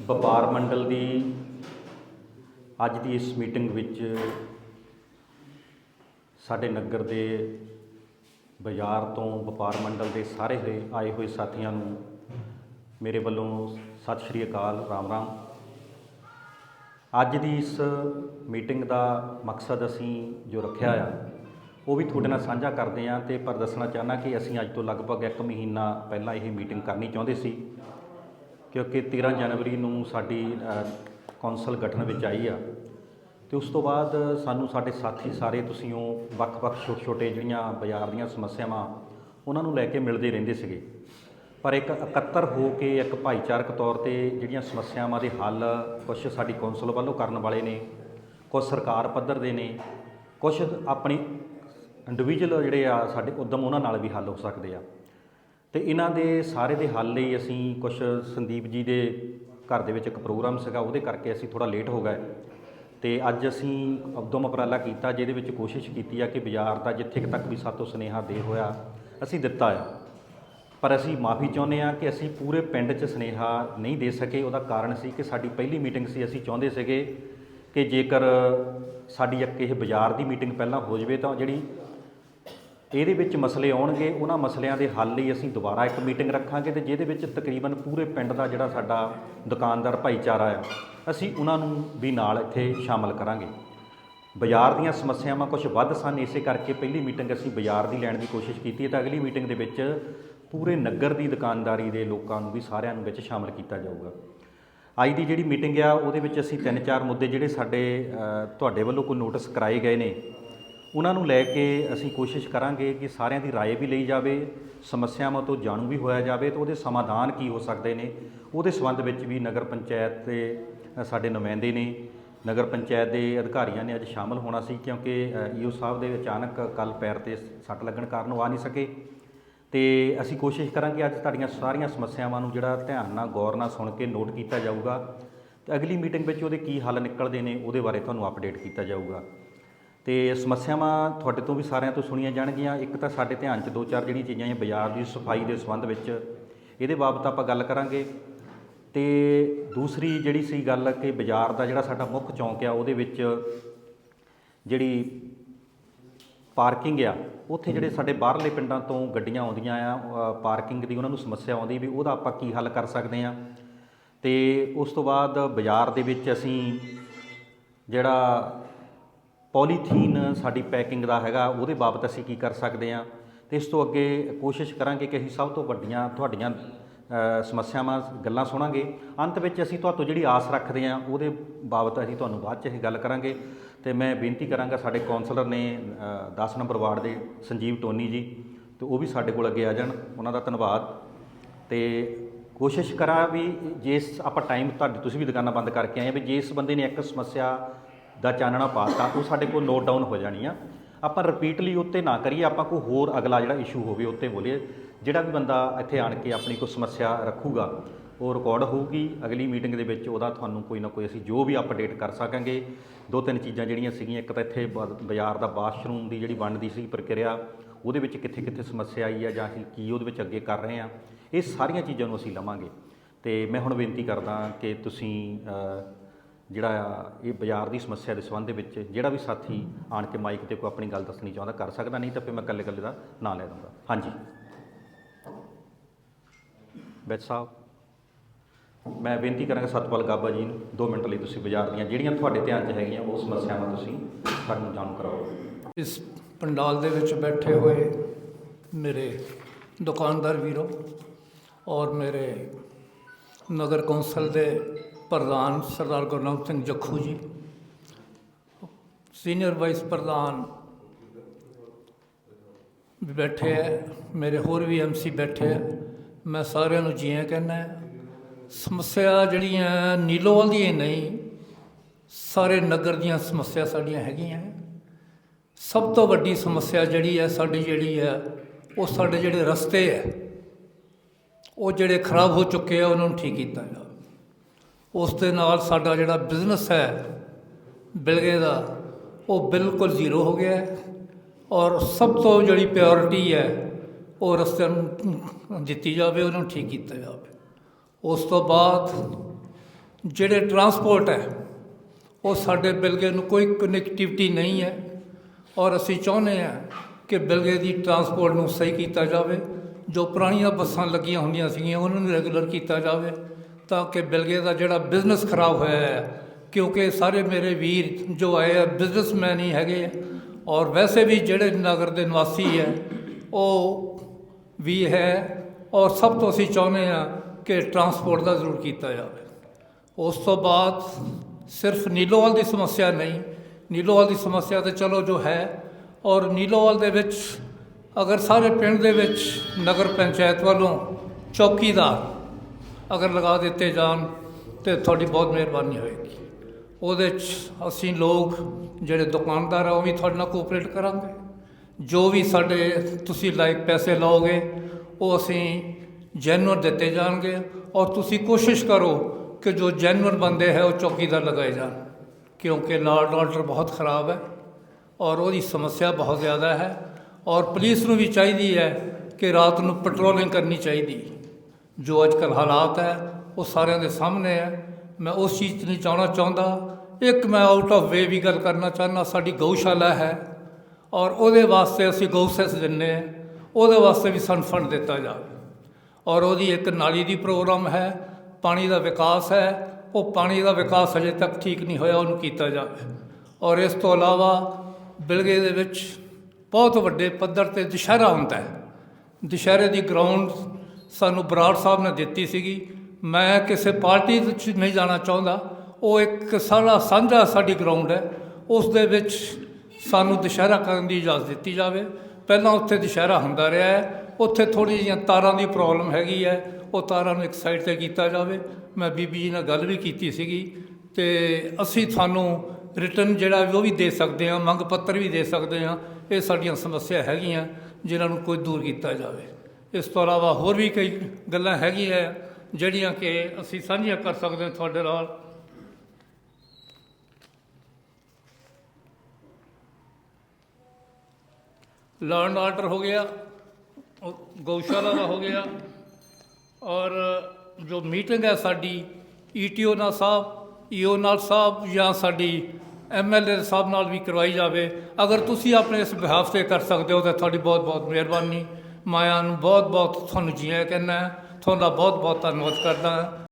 ਵਪਾਰ ਮੰਡਲ ਦੀ ਅੱਜ ਦੀ ਇਸ ਮੀਟਿੰਗ ਵਿੱਚ ਸਾਡੇ ਨਗਰ ਦੇ ਬਾਜ਼ਾਰ ਤੋਂ ਵਪਾਰ ਮੰਡਲ ਦੇ ਸਾਰੇ ਹੋਏ ਆਏ ਹੋਏ ਸਾਥੀਆਂ ਨੂੰ ਮੇਰੇ ਵੱਲੋਂ ਸਤਿ ਸ਼੍ਰੀ ਅਕਾਲ, ਰਾਮ ਰਾਮ। ਅੱਜ ਦੀ ਇਸ ਮੀਟਿੰਗ ਦਾ ਮਕਸਦ ਅਸੀਂ ਜੋ ਰੱਖਿਆ ਆ, ਉਹ ਵੀ ਤੁਹਾਡੇ ਨਾਲ ਸਾਂਝਾ ਕਰਦੇ ਹਾਂ ਤੇ ਪਰ ਦੱਸਣਾ ਚਾਹਨਾ ਕਿ ਅਸੀਂ ਅੱਜ ਤੋਂ ਲਗਭਗ 1 ਮਹੀਨਾ ਪਹਿਲਾਂ ਇਹ ਮੀਟਿੰਗ ਕਰਨੀ ਚਾਹੁੰਦੇ ਸੀ। ਕਿਉਂਕਿ 13 ਜਨਵਰੀ ਨੂੰ ਸਾਡੀ ਕੌਂਸਲ ਗਠਨ ਵਿੱਚ ਆਈ ਆ। ਤੇ ਉਸ ਤੋਂ ਬਾਅਦ ਸਾਨੂੰ ਸਾਡੇ ਸਾਥੀ ਸਾਰੇ, ਤੁਸੀਂ ਉਹ ਵੱਖ-ਵੱਖ ਛੋਟੇ-ਛੋਟੇ ਜਿਹੜੀਆਂ ਬਾਜ਼ਾਰ ਦੀਆਂ ਸਮੱਸਿਆਵਾਂ, ਉਹਨਾਂ ਨੂੰ ਲੈ ਕੇ ਮਿਲਦੇ ਰਹਿੰਦੇ ਸੀਗੇ। ਪਰ ਇੱਕ ਇਕੱਤਰ ਹੋ ਕੇ ਇੱਕ ਭਾਈਚਾਰਕ ਤੌਰ ਤੇ ਜਿਹੜੀਆਂ ਸਮੱਸਿਆਵਾਂ ਦੇ ਹੱਲ ਕੁਝ ਸਾਡੀ ਕੌਂਸਲ ਵੱਲੋਂ ਕਰਨ ਵਾਲੇ ਨੇ ਕੁਝ ਸਰਕਾਰ ਪੱਧਰ ਦੇ ਨੇ ਕੁਝ ਆਪਣੀ ਇੰਡੀਵਿਜੂਅਲ ਜਿਹੜੇ ਆ, ਸਾਡੇ ਉਦਮ ਉਹਨਾਂ ਨਾਲ ਵੀ ਹੱਲ ਹੋ ਸਕਦੇ ਆ। ਤੇ ਇਹਨਾਂ ਦੇ ਸਾਰੇ ਦੇ ਹੱਲ ਲਈ ਅਸੀਂ ਕੁਝ ਸੰਦੀਪ ਜੀ ਦੇ ਘਰ ਦੇ ਵਿੱਚ ਇੱਕ ਪ੍ਰੋਗਰਾਮ ਸੀਗਾ, ਉਹਦੇ ਕਰਕੇ ਅਸੀਂ ਥੋੜਾ ਲੇਟ ਹੋ ਗਏ। ਤੇ ਅੱਜ ਅਸੀਂ ਉਦਮ ਉਪਰਾਲਾ ਕੀਤਾ, ਜਿਹਦੇ ਵਿੱਚ ਕੋਸ਼ਿਸ਼ ਕੀਤੀ ਆ ਕਿ ਬਾਜ਼ਾਰ ਦਾ ਜਿੱਥੇ ਕੁ ਤੱਕ ਵੀ ਸਾਤੋਂ ਸੁਨੇਹਾ ਦੇ ਹੋਇਆ, ਅਸੀਂ ਦਿੱਤਾ ਆ। ਪਰ ਅਸੀਂ ਮਾਫੀ ਚਾਹੁੰਦੇ ਆ ਕਿ ਅਸੀਂ ਪੂਰੇ ਪਿੰਡ 'ਚ ਸੁਨੇਹਾ ਨਹੀਂ ਦੇ ਸਕੇ। ਉਹਦਾ ਕਾਰਨ ਸੀ ਕਿ ਸਾਡੀ ਪਹਿਲੀ ਮੀਟਿੰਗ ਸੀ, ਅਸੀਂ ਚਾਹੁੰਦੇ ਸੀਗੇ ਕਿ ਜੇਕਰ ਸਾਡੀ ਇੱਕ ਇਹ ਬਾਜ਼ਾਰ ਦੀ ਮੀਟਿੰਗ ਪਹਿਲਾਂ ਹੋ ਜਵੇ ਤਾਂ ਜਿਹੜੀ ਇਹਦੇ ਵਿੱਚ ਮਸਲੇ ਆਉਣਗੇ, ਉਹਨਾਂ ਮਸਲਿਆਂ ਦੇ ਹੱਲ ਲਈ ਅਸੀਂ ਦੁਬਾਰਾ ਇੱਕ ਮੀਟਿੰਗ ਰੱਖਾਂਗੇ ਤੇ ਜਿਹਦੇ ਵਿੱਚ ਤਕਰੀਬਨ ਪੂਰੇ ਪਿੰਡ ਦਾ ਜਿਹੜਾ ਸਾਡਾ ਦੁਕਾਨਦਾਰ ਭਾਈਚਾਰਾ ਆ, ਅਸੀਂ ਉਹਨਾਂ ਨੂੰ ਵੀ ਨਾਲ ਇੱਥੇ ਸ਼ਾਮਲ ਕਰਾਂਗੇ। ਬਾਜ਼ਾਰ ਦੀਆਂ ਸਮੱਸਿਆਵਾਂ ਕੁਝ ਵੱਧ ਸਨ, ਇਸੇ ਕਰਕੇ ਪਹਿਲੀ ਮੀਟਿੰਗ ਅਸੀਂ ਬਾਜ਼ਾਰ ਦੀ ਲੈਣ ਦੀ ਕੋਸ਼ਿਸ਼ ਕੀਤੀ ਹੈ ਤਾਂ ਅਗਲੀ ਮੀਟਿੰਗ ਦੇ ਵਿੱਚ ਪੂਰੇ ਨਗਰ ਦੀ ਦੁਕਾਨਦਾਰੀ ਦੇ ਲੋਕਾਂ ਨੂੰ ਵੀ ਸਾਰਿਆਂ ਨੂੰ ਵਿੱਚ ਸ਼ਾਮਲ ਕੀਤਾ ਜਾਊਗਾ। ਅੱਜ ਦੀ ਜਿਹੜੀ ਮੀਟਿੰਗ ਆ, ਉਹਦੇ ਵਿੱਚ ਅਸੀਂ ਤਿੰਨ ਚਾਰ ਮੁੱਦੇ ਜਿਹੜੇ ਸਾਡੇ ਤੁਹਾਡੇ ਵੱਲੋਂ ਕੋਈ ਨੋਟਿਸ ਕਰਾਏ ਗਏ ਨੇ ਉਹਨਾਂ ਨੂੰ ਲੈ ਕੇ ਅਸੀਂ ਕੋਸ਼ਿਸ਼ ਕਰਾਂਗੇ ਕਿ ਸਾਰਿਆਂ ਦੀ رائے ਵੀ ਲਈ ਜਾਵੇ ਸਮੱਸਿਆਵਾਂ ਤੋਂ ਜਾਣੂ ਵੀ ਹੋਇਆ ਜਾਵੇ ਤੇ ਉਹਦੇ ਸਮਾਧਾਨ ਕੀ ਹੋ ਸਕਦੇ ਨੇ ਉਹਦੇ ਸੰਬੰਧ ਵਿੱਚ ਵੀ ਨਗਰ ਪੰਚਾਇਤ ਦੇ ਅ, ਸਾਡੇ ਨੁਮਾਇੰਦੇ ਨੇ ਨਗਰ ਪੰਚਾਇਤ ਦੇ ਅਧਿਕਾਰੀਆਂ ਨੇ ਅੱਜ ਸ਼ਾਮਲ ਹੋਣਾ ਸੀ ਕਿਉਂਕਿ ਈਓ ਸਾਹਿਬ ਦੇ ਅਚਾਨਕ ਕੱਲ ਪੈਰ ਤੇ ਸੱਟ ਲੱਗਣ ਕਾਰਨ ਉਹ ਆ ਨਹੀਂ ਸਕੇ ਤੇ ਅਸੀਂ ਕੋਸ਼ਿਸ਼ ਕਰਾਂਗੇ ਅੱਜ ਤੁਹਾਡੀਆਂ ਸਾਰੀਆਂ ਸਮੱਸਿਆਵਾਂ ਨੂੰ ਜਿਹੜਾ ਧਿਆਨ ਨਾਲ ਗੌਰ ਨਾਲ ਸੁਣ ਕੇ ਨੋਟ ਕੀਤਾ ਜਾਊਗਾ ਤੇ ਅਗਲੀ ਮੀਟਿੰਗ ਵਿੱਚ ਉਹਦੇ ਕੀ ਹੱਲ ਨਿਕਲਦੇ ਨੇ ਉਹਦੇ ਬਾਰੇ ਤੁਹਾਨੂੰ ਅਪਡੇਟ ਕੀਤਾ ਜਾਊਗਾ ਤੇ ਸਮੱਸਿਆਵਾਂ ਤੁਹਾਡੇ ਤੋਂ ਵੀ ਸਾਰਿਆਂ ਤੋਂ ਸੁਣੀਆਂ ਜਾਣਗੀਆਂ। ਇੱਕ ਤਾਂ ਸਾਡੇ ਧਿਆਨ 'ਚ ਦੋ ਚਾਰ ਜਿਹੜੀਆਂ ਚੀਜ਼ਾਂ ਹੈ ਬਾਜ਼ਾਰ ਦੀ ਸਫ਼ਾਈ ਦੇ ਸੰਬੰਧ ਵਿੱਚ, ਇਹਦੇ ਬਾਬਤ ਆਪਾਂ ਗੱਲ ਕਰਾਂਗੇ। ਤੇ ਦੂਸਰੀ ਜਿਹੜੀ ਸੀ ਗੱਲ ਕਿ ਬਾਜ਼ਾਰ ਦਾ ਜਿਹੜਾ ਸਾਡਾ ਮੁੱਖ ਚੌਂਕ ਆ, ਉਹਦੇ ਵਿੱਚ ਜਿਹੜੀ ਪਾਰਕਿੰਗ ਆ, ਉੱਥੇ ਜਿਹੜੇ ਸਾਡੇ ਬਾਹਰਲੇ ਪਿੰਡਾਂ ਤੋਂ ਗੱਡੀਆਂ ਆਉਂਦੀਆਂ ਆ ਪਾਰਕਿੰਗ ਦੀ ਉਹਨਾਂ ਨੂੰ ਸਮੱਸਿਆ ਆਉਂਦੀ ਵੀ ਉਹਦਾ ਆਪਾਂ ਕੀ ਹੱਲ ਕਰ ਸਕਦੇ ਆ। ਤੇ ਉਸ ਤੋਂ ਬਾਅਦ ਬਾਜ਼ਾਰ ਦੇ ਵਿੱਚ ਅਸੀਂ ਜਿਹੜਾ ਪੋਲੀਥੀਨ ਸਾਡੀ ਪੈਕਿੰਗ ਦਾ ਹੈਗਾ, ਉਹਦੇ ਬਾਬਤ ਅਸੀਂ ਕੀ ਕਰ ਸਕਦੇ ਹਾਂ? ਤੇ ਇਸ ਤੋਂ ਅੱਗੇ ਕੋਸ਼ਿਸ਼ ਕਰਾਂਗੇ ਕਿ ਅਸੀਂ ਸਭ ਤੋਂ ਵੱਡੀਆਂ ਤੁਹਾਡੀਆਂ ਸਮੱਸਿਆਵਾਂ, ਗੱਲਾਂ ਸੁਣਾਂਗੇ। ਅੰਤ ਵਿੱਚ ਅਸੀਂ ਤੁਹਾਤੋਂ ਜਿਹੜੀ ਆਸ ਰੱਖਦੇ ਹਾਂ, ਉਹਦੇ ਬਾਬਤ ਅਸੀਂ ਤੁਹਾਨੂੰ ਬਾਅਦ ਚ ਇਹ ਗੱਲ ਕਰਾਂਗੇ। ਤੇ ਮੈਂ ਬੇਨਤੀ ਕਰਾਂਗਾ, ਸਾਡੇ ਕਾਉਂਸਲਰ ਨੇ 10 ਨੰਬਰ ਵਾਰਡ ਦੇ ਸੰਜੀਵ ਟੋਨੀ ਜੀ, ਤੇ ਉਹ ਵੀ ਸਾਡੇ ਕੋਲ ਅੱਗੇ ਆ ਜਾਣ। ਉਹਨਾਂ ਦਾ ਧੰਨਵਾਦ। ਤੇ ਕੋਸ਼ਿਸ਼ ਕਰਾਂ ਵੀ ਜਿਸ ਆਪਾਂ ਟਾਈਮ ਤੁਹਾਡੀ ਤੁਸੀਂ ਵੀ ਦੁਕਾਨਾਂ ਬੰਦ ਕਰਕੇ ਆਏ ਆ, ਵੀ ਜਿਸ ਬੰਦੇ ਨੇ ਇੱਕ ਸਮੱਸਿਆ ਦਾ ਚਾਨਣਾ ਪਾਤਾ, ਉਹ ਸਾਡੇ ਕੋਲ ਨੋਟ ਡਾਊਨ ਹੋ ਜਾਣੀ ਆ। ਆਪਾਂ ਰਿਪੀਟਲੀ ਉੱਤੇ ਨਾ ਕਰੀਏ, ਆਪਾਂ ਕੋਈ ਹੋਰ ਅਗਲਾ ਜਿਹੜਾ ਇਸ਼ੂ ਹੋਵੇ ਉੱਤੇ ਬੋਲੀਏ, ਜਿਹੜਾ ਵੀ ਬੰਦਾ ਇੱਥੇ ਆਣ ਕੇ ਆਪਣੀ ਕੋਈ ਸਮੱਸਿਆ ਰੱਖੂਗਾ, ਉਹ ਰਿਕਾਰਡ ਹੋਊਗੀ, ਅਗਲੀ ਮੀਟਿੰਗ ਦੇ ਵਿੱਚ ਉਹਦਾ ਤੁਹਾਨੂੰ ਕੋਈ ਨਾ ਕੋਈ ਅਸੀਂ ਜੋ ਵੀ ਅਪਡੇਟ ਕਰ ਸਕਾਂਗੇ। ਦੋ ਤਿੰਨ ਚੀਜ਼ਾਂ ਜਿਹੜੀਆਂ ਸੀਗੀਆਂ, ਇੱਕ ਤਾਂ ਇੱਥੇ ਬ- ਬਾਜ਼ਾਰ ਦਾ ਵਾਸ਼ਰੂਮ ਦੀ ਜਿਹੜੀ ਬਣਦੀ ਸੀ ਪ੍ਰਕਿਰਿਆ, ਉਹਦੇ ਵਿੱਚ ਕਿੱਥੇ ਕਿੱਥੇ ਸਮੱਸਿਆ ਆਈ ਆ ਜਾਂ ਅਸੀਂ ਕੀ ਉਹਦੇ ਵਿੱਚ ਅੱਗੇ ਕਰ ਰਹੇ ਆ, ਇਹ ਸਾਰੀਆਂ ਚੀਜ਼ਾਂ ਨੂੰ ਅਸੀਂ ਲਵਾਂਗੇ। ਤੇ ਮੈਂ ਹੁਣ ਬੇਨਤੀ ਕਰਦਾ ਕਿ ਤੁਸੀਂ ਜਿਹੜਾ ਆ, ਇਹ ਬਾਜ਼ਾਰ ਦੀ ਸਮੱਸਿਆ ਦੇ ਸੰਬੰਧ ਦੇ ਵਿੱਚ ਜਿਹੜਾ ਵੀ ਸਾਥੀ ਆਣ ਕੇ ਮਾਈਕ ਤੇ ਕੋਈ ਆਪਣੀ ਗੱਲ ਦੱਸਣੀ ਚਾਹੁੰਦਾ ਕਰ ਸਕਦਾ, ਨਹੀਂ ਤਾਂ ਫਿਰ ਮੈਂ ਇਕੱਲੇ ਇਕੱਲੇ ਦਾ ਨਾਂ ਲੈ ਦੂੰਗਾ ਹਾਂਜੀ। ਬੈਚ ਸਾਹਿਬ, ਮੈਂ ਬੇਨਤੀ ਕਰਾਂਗਾ ਸਤਪਾਲ ਗਾਬਾ ਜੀ ਨੂੰ 2 ਮਿੰਟ ਲਈ ਤੁਸੀਂ ਬਾਜ਼ਾਰ ਦੀਆਂ ਜਿਹੜੀਆਂ ਤੁਹਾਡੇ ਧਿਆਨ 'ਚ ਹੈਗੀਆਂ ਉਹ ਸਮੱਸਿਆਵਾਂ ਤੁਸੀਂ ਸਾਨੂੰ ਜਾਣੂ ਕਰਾਓ। ਇਸ ਪੰਡਾਲ ਦੇ ਵਿੱਚ ਬੈਠੇ ਹੋਏ ਮੇਰੇ ਦੁਕਾਨਦਾਰ ਵੀਰੋ ਔਰ ਮੇਰੇ ਨਗਰ ਕੌਂਸਲ ਦੇ ਪ੍ਰਧਾਨ ਸਰਦਾਰ ਗੁਰਨਾਮ ਸਿੰਘ ਜੱਖੂ ਜੀ, ਸੀਨੀਅਰ ਵਾਈਸ ਪ੍ਰਧਾਨ ਵੀ ਬੈਠੇ ਹੈ ਮੇਰੇ ਹੋਰ ਵੀ ਐਮਸੀ ਬੈਠੇ ਹੈ ਮੈਂ ਸਾਰਿਆਂ ਨੂੰ ਜੀਆਂ ਕਹਿੰਦਾ ਸਮੱਸਿਆ ਜਿਹੜੀਆਂ ਨੀਲੋਵਾਲ ਦੀਆਂ ਨਹੀਂ, ਸਾਰੇ ਨਗਰ ਦੀਆਂ ਸਮੱਸਿਆ ਸਾਡੀਆਂ ਹੈਗੀਆਂ। ਸਭ ਤੋਂ ਵੱਡੀ ਸਮੱਸਿਆ ਜਿਹੜੀ ਹੈ, ਸਾਡੀ ਜਿਹੜੀ ਹੈ, ਉਹ ਸਾਡੇ ਜਿਹੜੇ ਰਸਤੇ ਹੈ, ਉਹ ਜਿਹੜੇ ਖਰਾਬ ਹੋ ਚੁੱਕੇ ਆ, ਉਹਨਾਂ ਨੂੰ ਠੀਕ ਕੀਤਾ ਜਾਵੇ। ਉਸ ਦੇ ਨਾਲ ਸਾਡਾ ਜਿਹੜਾ ਬਿਜ਼ਨਸ ਹੈ, ਬਿਲਗੇ ਦਾ, ਉਹ ਬਿਲਕੁਲ ਜ਼ੀਰੋ ਹੋ ਗਿਆ ਹੈ। ਔਰ ਸਭ ਤੋਂ ਜਿਹੜੀ ਪ੍ਰਾਇੋਰਟੀ ਹੈ, ਉਹ ਰਸਤੇ ਨੂੰ ਦਿੱਤੀ ਜਾਵੇ, ਉਹਨਾਂ ਨੂੰ ਠੀਕ ਕੀਤਾ ਜਾਵੇ। ਉਸ ਤੋਂ ਬਾਅਦ ਜਿਹੜੇ ਟਰਾਂਸਪੋਰਟ ਹੈ, ਉਹ ਸਾਡੇ ਬਿਲਗੇ ਨੂੰ ਕੋਈ ਕਨੈਕਟੀਵਿਟੀ ਨਹੀਂ ਹੈ। ਔਰ ਅਸੀਂ ਚਾਹੁੰਦੇ ਹਾਂ ਕਿ ਬਿਲਗੇ ਦੀ ਟਰਾਂਸਪੋਰਟ ਨੂੰ ਸਹੀ ਕੀਤਾ ਜਾਵੇ। ਜੋ ਪੁਰਾਣੀਆਂ ਬੱਸਾਂ ਲੱਗੀਆਂ ਹੁੰਦੀਆਂ ਸੀਗੀਆਂ, ਉਹਨਾਂ ਨੂੰ ਰੈਗੂਲਰ ਕੀਤਾ ਜਾਵੇ। ਤਾਂ ਕਿ ਬਿਲਗੇ ਦਾ ਜਿਹੜਾ ਬਿਜ਼ਨਸ ਖਰਾਬ ਹੋਇਆ ਹੈ, ਕਿਉਂਕਿ ਸਾਰੇ ਮੇਰੇ ਵੀਰ ਜੋ ਆਏ ਆ ਬਿਜ਼ਨਸਮੈਨ ਹੀ ਹੈਗੇ ਆ। ਔਰ ਵੈਸੇ ਵੀ ਜਿਹੜੇ ਨਗਰ ਦੇ ਨਿਵਾਸੀ ਹੈ ਉਹ ਵੀ ਹੈ। ਔਰ ਸਭ ਤੋਂ ਅਸੀਂ ਚਾਹੁੰਦੇ ਹਾਂ ਕਿ ਟਰਾਂਸਪੋਰਟ ਦਾ ਜ਼ਰੂਰ ਕੀਤਾ ਜਾਵੇ। ਉਸ ਤੋਂ ਬਾਅਦ ਸਿਰਫ ਨੀਲੋਵਾਲ ਦੀ ਸਮੱਸਿਆ ਨਹੀਂ, ਨੀਲੋਵਾਲ ਦੀ ਸਮੱਸਿਆ ਤਾਂ ਚਲੋ ਜੋ ਹੈ। ਔਰ ਨੀਲੋਵਾਲ ਦੇ ਵਿੱਚ ਅਗਰ ਸਾਰੇ ਪਿੰਡ ਦੇ ਵਿੱਚ ਨਗਰ ਪੰਚਾਇਤ ਵੱਲੋਂ ਚੌਕੀਦਾਰ ਅਗਰ ਲਗਾ ਦਿੱਤੇ ਜਾਣ ਤੇ ਤੁਹਾਡੀ ਬਹੁਤ ਮਿਹਰਬਾਨੀ ਹੋਏਗੀ। ਉਹਦੇ 'ਚ ਅਸੀਂ ਲੋਕ ਜਿਹੜੇ ਦੁਕਾਨਦਾਰ ਆ, ਉਹ ਵੀ ਤੁਹਾਡੇ ਨਾਲ ਕੋਆਪਰੇਟ ਕਰਾਂਗੇ। ਜੋ ਵੀ ਸਾਡੇ ਤੁਸੀਂ ਲਾਇਕ ਪੈਸੇ ਲਾਓਗੇ, ਉਹ ਅਸੀਂ ਜੈਨੂਅਨ ਦਿੱਤੇ ਜਾਣਗੇ ਔਰ ਤੁਸੀਂ ਕੋਸ਼ਿਸ਼ ਕਰੋ ਕਿ ਜੋ ਜੈਨੂਅਨ ਬੰਦੇ ਹੈ, ਉਹ ਚੌਕੀਦਾਰ ਲਗਾਏ ਜਾਣ। ਕਿਉਂਕਿ ਲਾਰਡ ਆਰਡਰ ਬਹੁਤ ਖਰਾਬ ਹੈ ਔਰ ਉਹਦੀ ਸਮੱਸਿਆ ਬਹੁਤ ਜ਼ਿਆਦਾ ਹੈ ਔਰ ਪੁਲਿਸ ਨੂੰ ਵੀ ਚਾਹੀਦੀ ਹੈ ਕਿ ਰਾਤ ਨੂੰ ਪੈਟਰੋਲਿੰਗ ਕਰਨੀ ਚਾਹੀਦੀ। ਜੋ ਅੱਜ ਕੱਲ੍ਹ ਹਾਲਾਤ ਹੈ, ਉਹ ਸਾਰਿਆਂ ਦੇ ਸਾਹਮਣੇ ਹੈ। ਮੈਂ ਉਸ ਚੀਜ਼ 'ਚ ਨਹੀਂ ਜਾਣਾ ਚਾਹੁੰਦਾ। ਇੱਕ ਮੈਂ ਆਊਟ ਆਫ ਵੇ ਵੀ ਗੱਲ ਕਰਨਾ ਚਾਹੁੰਦਾ, ਸਾਡੀ ਗਊਸ਼ਾਲਾ ਹੈ ਔਰ ਉਹਦੇ ਵਾਸਤੇ ਅਸੀਂ ਗਊਸੈਸ ਦਿੰਨੇ ਹਾਂ। ਉਹਦੇ ਵਾਸਤੇ ਵੀ ਸਾਨੂੰ ਫੰਡ ਦਿੱਤਾ ਜਾਵੇ। ਔਰ ਉਹਦੀ ਇੱਕ ਨਾਲੀ ਦੀ ਪ੍ਰੋਗਰਾਮ ਹੈ, ਪਾਣੀ ਦਾ ਵਿਕਾਸ ਹੈ। ਉਹ ਪਾਣੀ ਦਾ ਵਿਕਾਸ ਹਜੇ ਤੱਕ ਠੀਕ ਨਹੀਂ ਹੋਇਆ, ਉਹਨੂੰ ਕੀਤਾ ਜਾਵੇ। ਔਰ ਇਸ ਤੋਂ ਇਲਾਵਾ ਬਿਲਗੇ ਦੇ ਵਿੱਚ ਬਹੁਤ ਵੱਡੇ ਪੱਧਰ ਤੇ ਦੁਸ਼ਹਿਰਾ ਹੁੰਦਾ ਹੈ। ਦੁਸ਼ਹਿਰੇ ਦੀ ਗਰਾਊਂਡ ਸਾਨੂੰ ਬਰਾੜ ਸਾਹਿਬ ਨੇ ਦਿੱਤੀ ਸੀਗੀ। ਮੈਂ ਕਿਸੇ ਪਾਰਟੀ ਵਿੱਚ ਨਹੀਂ ਜਾਣਾ ਚਾਹੁੰਦਾ। ਉਹ ਇੱਕ ਸਾਰਾ ਸਾਂਝਾ ਸਾਡੀ ਗਰਾਊਂਡ ਹੈ। ਉਸ ਦੇ ਵਿੱਚ ਸਾਨੂੰ ਦੁਸ਼ਹਿਰਾ ਕਰਨ ਦੀ ਇਜਾਜ਼ਤ ਦਿੱਤੀ ਜਾਵੇ। ਪਹਿਲਾਂ ਉੱਥੇ ਦੁਸ਼ਹਿਰਾ ਹੁੰਦਾ ਰਿਹਾ ਹੈ। ਉੱਥੇ ਥੋੜੀ ਜਿਹੀਆਂ ਤਾਰਾਂ ਦੀ ਪ੍ਰੋਬਲਮ ਹੈਗੀ ਹੈ। ਉਹ ਤਾਰਾਂ ਨੂੰ ਇੱਕ ਸਾਈਡ ਤੇ ਕੀਤਾ ਜਾਵੇ। ਮੈਂ ਬੀਬੀ ਜੀ ਨਾਲ ਗੱਲ ਵੀ ਕੀਤੀ ਸੀਗੀ। ਤੇ ਅਸੀਂ ਤੁਹਾਨੂੰ ਰਿਟਰਨ ਜਿਹੜਾ ਉਹ ਵੀ ਦੇ ਸਕਦੇ ਹਾਂ। ਮੰਗ ਪੱਤਰ ਵੀ ਦੇ ਸਕਦੇ ਹਾਂ। ਇਹ ਸਾਡੀਆਂ ਸਮੱਸਿਆ ਹੈਗੀਆਂ, ਜਿਨ੍ਹਾਂ ਨੂੰ ਕੋਈ ਦੂਰ ਕੀਤਾ ਜਾਵੇ। ਇਸ ਤੋਂ ਇਲਾਵਾ ਹੋਰ ਵੀ ਕਈ ਗੱਲਾਂ ਹੈਗੀਆਂ ਜਿਹੜੀਆਂ ਕਿ ਅਸੀਂ ਸਾਂਝੀਆਂ ਕਰ ਸਕਦੇ ਹਾਂ ਤੁਹਾਡੇ ਨਾਲ। ਲਾਅ ਆਰਡਰ ਹੋ ਗਿਆ ਗਊਸ਼ਾਲਾ ਦਾ ਹੋ ਗਿਆ, ਔਰ ਜੋ ਮੀਟਿੰਗ ਹੈ ਸਾਡੀ ਈਟੀਓ ਨਾਲ ਸਾਹਿਬ ਈਓ ਨਾਲ ਸਾਹਿਬ ਜਾਂ ਸਾਡੀ ਐਮਐਲਏ ਸਾਹਿਬ ਨਾਲ ਵੀ ਕਰਵਾਈ ਜਾਵੇ। ਅਗਰ ਤੁਸੀਂ ਆਪਣੇ ਇਸ ਬਿਹਾਫ ਤੇ ਕਰ ਸਕਦੇ ਹੋ, ਤਾਂ ਤੁਹਾਡੀ ਬਹੁਤ ਬਹੁਤ ਮਿਹਰਬਾਨੀ। ਮਾਇਆ ਨੂੰ ਬਹੁਤ ਬਹੁਤ ਤੁਹਾਨੂੰ ਜੀਆਂ ਕਹਿੰਦਾ ਤੁਹਾਡਾ ਬਹੁਤ ਬਹੁਤ ਧੰਨਵਾਦ ਕਰਦਾ।